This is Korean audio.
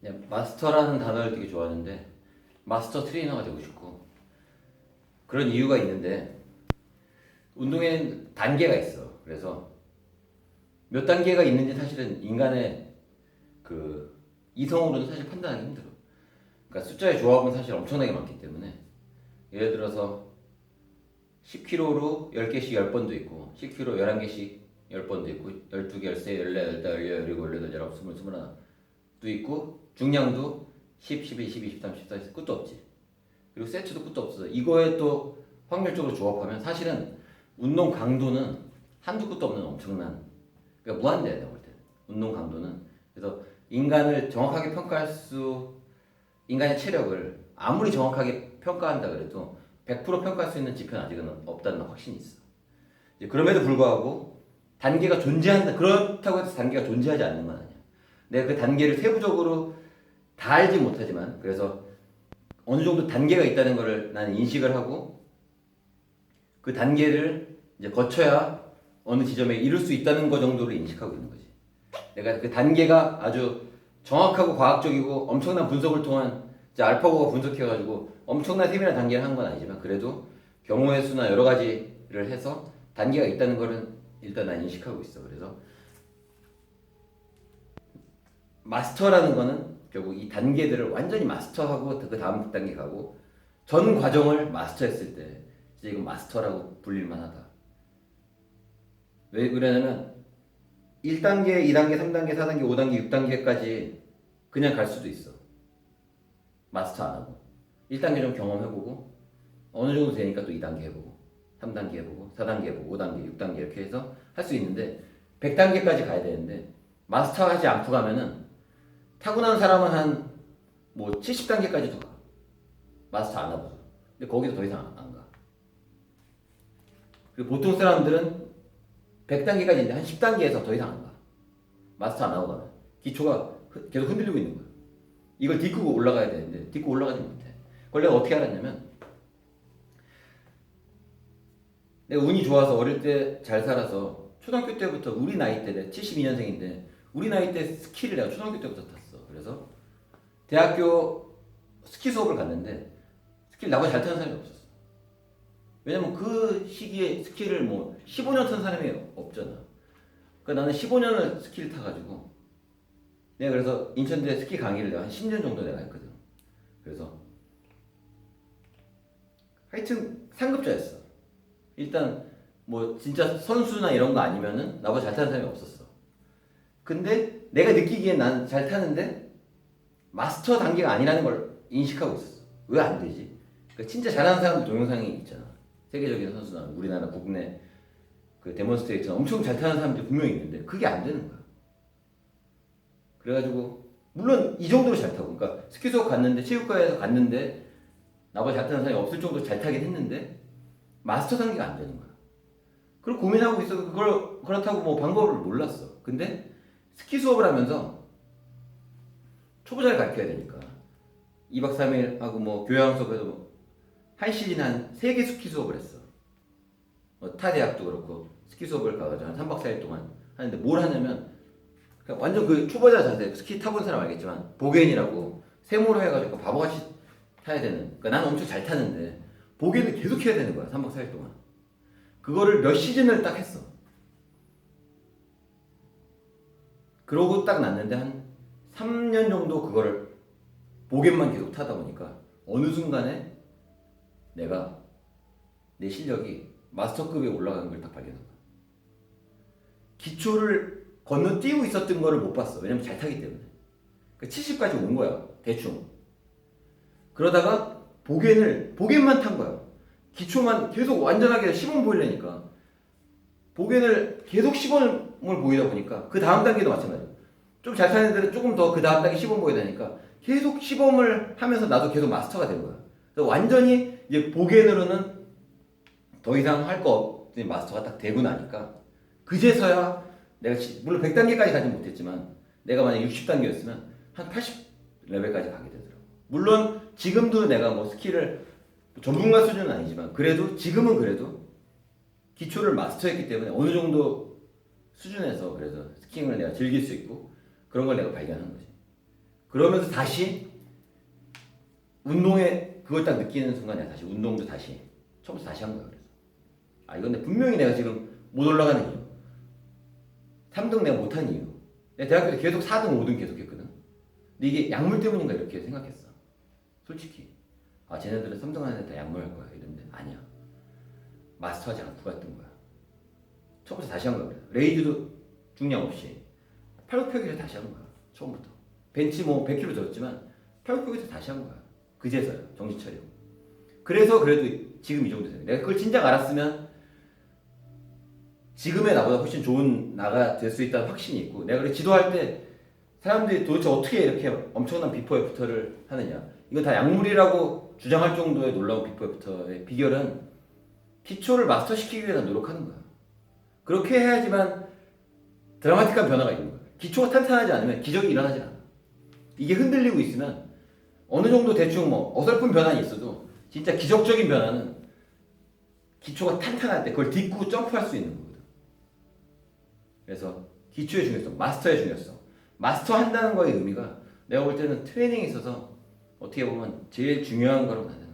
그냥 마스터라는 단어를 되게 좋아하는데 마스터 트레이너가 되고 싶고 그런 이유가 있는데 운동에는 단계가 있어. 그래서 몇 단계가 있는지 사실은 인간의 그 이성으로는 사실 판단하기 힘들어. 그러니까 숫자의 조합은 사실 엄청나게 많기 때문에 예를 들어서 10kg로 10개씩 10번도 있고 10kg 11개씩 10번도 있고 12개, 13, 14, 15, 16, 17, 18, 19, 20, 21도 있고 중량도 10, 12, 12, 13, 14 끝도 없지. 그리고 세트도 끝도 없어. 이거에 또 확률적으로 조합하면 사실은 운동 강도는 한두 끝도 없는 엄청난 그러니까 무한대야 내가 볼 때. 운동 강도는 그래서 인간을 정확하게 평가할 수 인간의 체력을 아무리 정확하게 평가한다 그래도 100% 평가할 수 있는 지표는 아직은 없다는 확신이 있어. 그럼에도 불구하고 단계가 존재한다 그렇다고 해서 단계가 존재하지 않는 건 아니야. 내가 그 단계를 세부적으로 다 알지 못하지만 그래서 어느 정도 단계가 있다는 것을 나는 인식을 하고 그 단계를 이제 거쳐야 어느 지점에 이룰 수 있다는 것 정도를 인식하고 있는 거지. 내가 그 단계가 아주 정확하고 과학적이고 엄청난 분석을 통한 이제 알파고가 분석해가지고 엄청난 세밀한 단계를 한 건 아니지만 그래도 경우의 수나 여러 가지를 해서 단계가 있다는 거는 일단 난 인식하고 있어. 그래서 마스터라는 거는 결국 이 단계들을 완전히 마스터하고 그 다음 단계 가고 전 과정을 마스터했을 때 이제 이건 마스터라고 불릴만 하다. 왜 그러냐면 1단계, 2단계, 3단계, 4단계, 5단계, 6단계까지 그냥 갈 수도 있어. 마스터 안 하고. 1단계 좀 경험해보고 어느 정도 되니까 또 2단계 해보고 3단계 해보고 4단계 해보고 5단계, 6단계 이렇게 해서 할 수 있는데 100단계까지 가야 되는데 마스터하지 않고 가면은 타고난 사람은 한 뭐 70단계까지도 가. 마스터 안 하고. 근데 거기서 더 이상 안 가. 그리고 보통 사람들은 100단계까지 있는데 한 10단계에서 더 이상 안 가. 마스터 안 하고 가면. 기초가 흐- 계속 흔들리고 있는 거야. 이걸 딛고 올라가야 되는데 딛고 올라가지 못해. 그걸 내가 어떻게 알았냐면 내가 운이 좋아서 어릴 때 잘 살아서 초등학교 때부터 우리 나이 때 내가 72년생인데 우리 나이 때 스키를 내가 초등학교 때부터 탔어. 그래서 대학교 스키 수업을 갔는데 스키를 나보다 잘 타는 사람이 없었어. 왜냐면 그 시기에 스키를 뭐 15년 탄 사람이 없잖아. 그러니까 나는 15년을 스키를 타가지고 내가 그래서 인천대 스키 강의를 내가 한 10년 정도 내가 했거든. 그래서 하여튼 상급자였어. 일단 뭐 진짜 선수나 이런 거 아니면은 나보다 잘 타는 사람이 없었어. 근데 내가 느끼기엔 난 잘 타는데 마스터 단계가 아니라는 걸 인식하고 있었어. 왜 안 되지? 그러니까 진짜 잘하는 사람들 동영상이 있잖아. 세계적인 선수나 우리나라 국내 그 데몬스트레이터 엄청 잘 타는 사람들이 분명히 있는데 그게 안 되는 거야. 그래가지고 물론 이 정도로 잘 타고 그러니까 스키 수업 갔는데 체육과에서 갔는데 나보다 잘 타는 사람이 없을 정도로 잘 타긴 했는데 마스터 단계가 안 되는 거야. 그걸 고민하고 있어. 그걸 그렇다고 뭐 방법을 몰랐어. 근데 스키 수업을 하면서 초보자를 가르쳐야 되니까. 2박 3일 하고 뭐 교양 수업에도 한 시즌 한 3개 스키 수업을 했어. 뭐타 대학도 그렇고 스키 수업을 가가지고 한 3박 4일 동안 하는데 뭘 하냐면 그냥 완전 그 초보자 자세 스키 타본 사람 알겠지만 보겐이라고 세모로 해가지고 바보같이 타야 되는 그러니까 나는 엄청 잘 타는데 보겐을 계속 해야 되는 거야 3박 4일 동안. 그거를 몇 시즌을 딱 했어. 그러고 딱 났는데 한 3년 정도 그거를 보겐만 계속 타다 보니까 어느 순간에 내가 내 실력이 마스터급에 올라가는 걸 딱 발견한 거야 기초를 건너뛰고 있었던 거를 못 봤어. 왜냐면 잘 타기 때문에. 그 70까지 온 거야. 대충. 그러다가 보겐을 보겐만 탄 거야. 기초만 계속 완전하게 시범 보이려니까 보겐을 계속 시범을 보이다 보니까 그 다음 단계도 마찬가지야. 좀잘 타는 애들은 조금 더 그 다음 단계 시범 보이다 보니까 계속 시범을 하면서 나도 계속 마스터가 된 거야. 그래서 완전히 이제 보겐으로는 더 이상 할 거 없더니 마스터가 딱 되고 나니까 그제서야 내가 지- 물론 100단계까지 가지 못했지만 내가 만약 60단계였으면 한 80레벨까지 가게 되더라고. 물론 지금도 내가 뭐 스킬을 전문가 수준은 아니지만 그래도 지금은 그래도 기초를 마스터했기 때문에 어느 정도 수준에서 그래서 스킹을 내가 즐길 수 있고 그런 걸 내가 발견한 거지. 그러면서 다시 운동에 그걸 딱 느끼는 순간에 다시 운동도 다시 처음부터 다시 한 거야. 그래서 아 이건 내 분명히 내가 지금 못 올라가는 이유. 3등 내가 못한 이유. 내가 대학교 때 계속 4등, 5등 계속 했거든. 근데 이게 약물 때문인가 이렇게 생각했어. 솔직히. 아, 쟤네들은 3등 하는 애다 약물 할 거야. 이랬는데 아니야. 마스터하지 않고 갔던 거야. 처음부터 다시 한 거야. 레이즈도 중량 없이. 팔굽혀펴기를 다시 한 거야. 처음부터. 벤치 뭐 100kg 졌지만 팔굽혀펴기도 다시 한 거야. 그제서야 정신 차리고. 그래서 그래도 지금 이 정도 돼. 내가 그걸 진작 알았으면 지금의 나보다 훨씬 좋은 나가 될 수 있다는 확신이 있고 내가 그래 지도할 때 사람들이 도대체 어떻게 이렇게 엄청난 비포 애프터를 하느냐 이건 다 약물이라고 주장할 정도의 놀라운 비포 애프터의 비결은 기초를 마스터시키기 위해서 노력하는 거야 그렇게 해야지만 드라마틱한 변화가 있는 거야 기초가 탄탄하지 않으면 기적이 일어나지 않아 이게 흔들리고 있으면 어느 정도 대충 뭐 어설픈 변화는 있어도 진짜 기적적인 변화는 기초가 탄탄할 때 그걸 딛고 점프할 수 있는 거거든 그래서 기초의 중요성, 마스터의 중요성. 마스터 한다는 거의 의미가 내가 볼 때는 트레이닝에 있어서 어떻게 보면 제일 중요한 거라고 나는